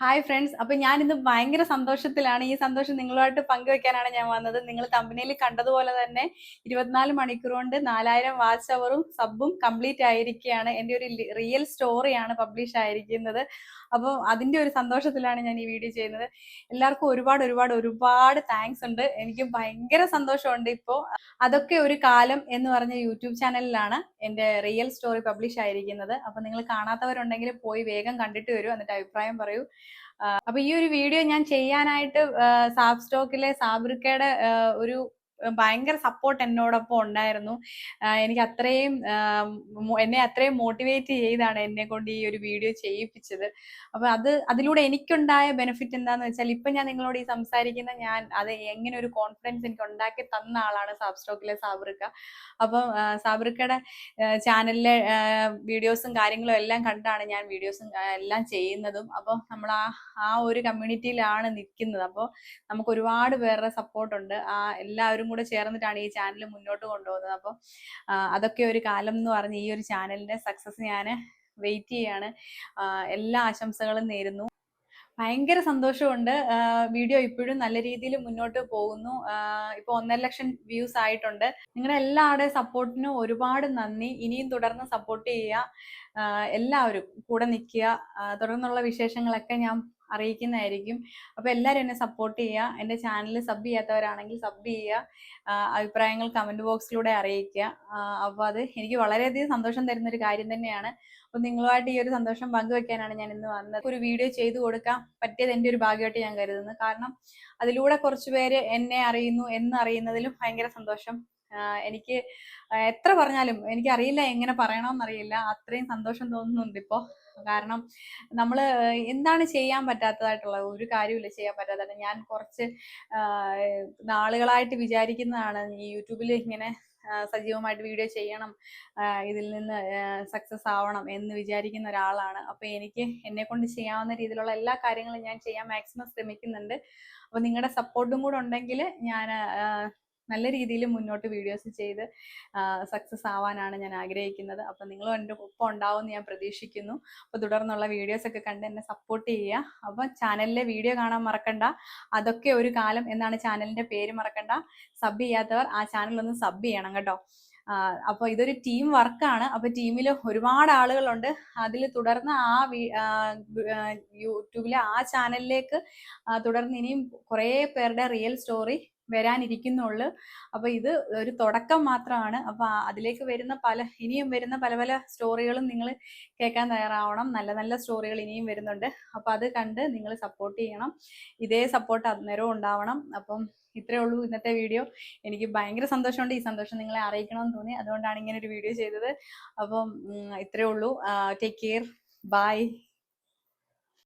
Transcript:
Hi friends അപ്പൊ ഞാൻ ഇന്ന് ഭയങ്കര സന്തോഷത്തിലാണ്. ഈ സന്തോഷം നിങ്ങളുമായിട്ട് പങ്കുവെക്കാനാണ് ഞാൻ വന്നത്. നിങ്ങൾ തമ്പനിയിൽ കണ്ടതുപോലെ തന്നെ ഇരുപത്തിനാല് മണിക്കൂർ കൊണ്ട് നാലായിരം വാച്ച് അവറും സബും കംപ്ലീറ്റ് ആയിരിക്കുകയാണ്. എന്റെ ഒരു റിയൽ സ്റ്റോറിയാണ് പബ്ലിഷ് ആയിരിക്കുന്നത്. അപ്പോൾ അതിന്റെ ഒരു സന്തോഷത്തിലാണ് ഞാൻ ഈ വീഡിയോ ചെയ്യുന്നത്. എല്ലാവർക്കും ഒരുപാട് ഒരുപാട് ഒരുപാട് താങ്ക്സ് ഉണ്ട്. എനിക്ക് ഭയങ്കര സന്തോഷമുണ്ട് ഇപ്പോൾ അതൊക്കെ ഒരു കാലം എന്ന് പറഞ്ഞ യൂട്യൂബ് ചാനലിലാണ് എന്റെ റിയൽ സ്റ്റോറി പബ്ലിഷ് ആയിരിക്കുന്നത്. അപ്പോൾ നിങ്ങൾ കാണാത്തവരുണ്ടെങ്കിൽ പോയി വേഗം കണ്ടിട്ട് വരൂ. എന്നിട്ട് അഭിപ്രായം പറയൂ. അപ്പൊ ഈ ഒരു വീഡിയോ ഞാൻ ചെയ്യാനായിട്ട് സാബ് സ്റ്റോക്കിലെ സാബ്രിക്കയുടെ ഒരു ഭയങ്കര സപ്പോർട്ട് എന്നോടൊപ്പം ഉണ്ടായിരുന്നു. എനിക്ക് അത്രയും എന്നെ അത്രയും മോട്ടിവേറ്റ് ചെയ്താണ് എന്നെ കൊണ്ട് ഈ ഒരു വീഡിയോ ചെയ്യിപ്പിച്ചത്. അപ്പൊ അത് അതിലൂടെ എനിക്കുണ്ടായ ബെനിഫിറ്റ് എന്താന്ന് വെച്ചാൽ ഇപ്പൊ ഞാൻ നിങ്ങളോട് ഈ സംസാരിക്കുന്ന ഞാൻ അത് എങ്ങനെ ഒരു കോൺഫിഡൻസ് എനിക്ക് ഉണ്ടാക്കി തന്ന ആളാണ് സാബ്സ്റ്റോക്കിലെ സാബ്രിക്ക അപ്പം സാബ്രിക്കയുടെ ചാനലിലെ വീഡിയോസും കാര്യങ്ങളും എല്ലാം കണ്ടാണ് ഞാൻ വീഡിയോസും എല്ലാം ചെയ്യുന്നതും. അപ്പോൾ നമ്മൾ ആ ആ ഒരു കമ്മ്യൂണിറ്റിയിലാണ് നിൽക്കുന്നത്. അപ്പോൾ നമുക്ക് ഒരുപാട് പേരുടെ സപ്പോർട്ടുണ്ട് ആ എല്ലാവരും കൂടെ ചേർന്നിട്ടാണ് ഈ ചാനൽ മുന്നോട്ട് കൊണ്ടുപോകുന്നത്. അപ്പോൾ അതൊക്കെ ഒരു കാലം എന്ന് പറഞ്ഞ് ഈ ഒരു ചാനലിന്റെ സക്സസ് ഞാൻ വെയിറ്റ് ചെയ്യാണ്. എല്ലാ ആശംസകളും നേരുന്നു. ഭയങ്കര സന്തോഷമുണ്ട്. വീഡിയോ ഇപ്പോഴും നല്ല രീതിയിൽ മുന്നോട്ട് പോകുന്നു. ഇപ്പോൾ ഒന്നര ലക്ഷം വ്യൂസ് ആയിട്ടുണ്ട്. നിങ്ങളുടെ എല്ലാവരുടെയും സപ്പോർട്ടിനും ഒരുപാട് നന്ദി. ഇനിയും തുടർന്ന് സപ്പോർട്ട് ചെയ്യുക. എല്ലാവരും കൂടെ നിൽക്കുക തുടർന്നുള്ള വിശേഷങ്ങളൊക്കെ ഞാൻ അറിയിക്കുന്നതായിരിക്കും. അപ്പോൾ എല്ലാവരും എന്നെ സപ്പോർട്ട് ചെയ്യുക. എന്റെ ചാനൽ സബ് ചെയ്യാത്തവരാണെങ്കിൽ സബ് ചെയ്യുക. അഭിപ്രായങ്ങൾ കമന്റ് ബോക്സിലൂടെ അറിയിക്കുക. അപ്പോൾ അത് എനിക്ക് വളരെയധികം സന്തോഷം തരുന്ന ഒരു കാര്യം തന്നെയാണ്. അപ്പോൾ നിങ്ങളുമായിട്ട് ഈ ഒരു സന്തോഷം പങ്കുവെക്കാനാണ് ഞാൻ ഇന്ന് വന്നത്. ഒരു വീഡിയോ ചെയ്തു കൊടുക്കാൻ പറ്റിയത് എന്റെ ഒരു ഭാഗ്യമായിട്ട് ഞാൻ കരുതുന്നു. കാരണം അതിലൂടെ കുറച്ച് പേര് എന്നെ അറിയുന്നു എന്ന് അറിയുന്നതിലും ഭയങ്കര സന്തോഷം എനിക്ക് എത്ര പറഞ്ഞാലും എനിക്ക് അറിയില്ല എങ്ങനെ പറയണമെന്നറിയില്ല അത്രയും സന്തോഷം തോന്നുന്നുണ്ട് ഇപ്പോൾ കാരണം നമ്മൾ എന്താണ് ചെയ്യാൻ പറ്റാത്തതായിട്ടുള്ള ഒരു കാര്യമില്ല ചെയ്യാൻ പറ്റാത്തത്. ഞാൻ കുറച്ച് നാളുകളായിട്ട് വിചാരിക്കുന്നതാണ് ഈ യൂട്യൂബിൽ ഇങ്ങനെ സജീവമായിട്ട് വീഡിയോ ചെയ്യണം ഇതിൽ നിന്ന് സക്സസ് ആവണം എന്ന് വിചാരിക്കുന്ന ഒരാളാണ്. അപ്പൊ എനിക്ക് എന്നെ കൊണ്ട് ചെയ്യാവുന്ന രീതിയിലുള്ള എല്ലാ കാര്യങ്ങളും ഞാൻ ചെയ്യാൻ മാക്സിമം ശ്രമിക്കുന്നുണ്ട്. അപ്പൊ നിങ്ങളുടെ സപ്പോർട്ടും കൂടെ ഉണ്ടെങ്കിൽ ഞാൻ നല്ല രീതിയിൽ മുന്നോട്ട് വീഡിയോസ് ചെയ്ത് സക്സസ് ആവാനാണ് ഞാൻ ആഗ്രഹിക്കുന്നത്. അപ്പം നിങ്ങളും എന്റെ ഒപ്പം ഉണ്ടാവുമെന്ന് ഞാൻ പ്രതീക്ഷിക്കുന്നു. അപ്പോൾ തുടർന്നുള്ള വീഡിയോസൊക്കെ കണ്ട് എന്നെ സപ്പോർട്ട് ചെയ്യുക. അപ്പോൾ ചാനലിലെ വീഡിയോ കാണാൻ മറക്കണ്ട. അതൊക്കെ ഒരു കാലം എന്നാണ് ചാനലിന്റെ പേര് മറക്കണ്ട. സബ് ചെയ്യാത്തവർ ആ ചാനലൊന്ന് സബ് ചെയ്യണം കേട്ടോ. അപ്പോൾ ഇതൊരു ടീം വർക്കാണ് അപ്പോൾ ടീമിൽ ഒരുപാട് ആളുകളുണ്ട്. അതിൽ തുടർന്ന് ആ, യൂട്യൂബിലെ ആ ചാനലിലേക്ക് തുടർന്ന് ഇനിയും കുറേ പേരുടെ റിയൽ സ്റ്റോറി വരാനിരിക്കുന്നുള്ളൂ. അപ്പോൾ ഇത് ഒരു തുടക്കം മാത്രമാണ്. അപ്പോൾ അതിലേക്ക് വരുന്ന പല ഇനിയും വരുന്ന പല പല സ്റ്റോറികളും നിങ്ങൾ കേൾക്കാൻ തയ്യാറാവണം. നല്ല നല്ല സ്റ്റോറികൾ ഇനിയും വരുന്നുണ്ട്. അപ്പോൾ അത് കണ്ട് നിങ്ങൾ സപ്പോർട്ട് ചെയ്യണം. ഇതേ സപ്പോർട്ട് അന്നേരവും ഉണ്ടാവണം. അപ്പം ഇത്രേ ഉള്ളൂ ഇന്നത്തെ വീഡിയോ. എനിക്ക് ഭയങ്കര സന്തോഷമുണ്ട്. ഈ സന്തോഷം നിങ്ങളെ അറിയിക്കണമെന്ന് തോന്നി. അതുകൊണ്ടാണ് ഇങ്ങനെ ഒരു വീഡിയോ ചെയ്തത്. അപ്പം ഇത്രേ ഉള്ളൂ. Take care bye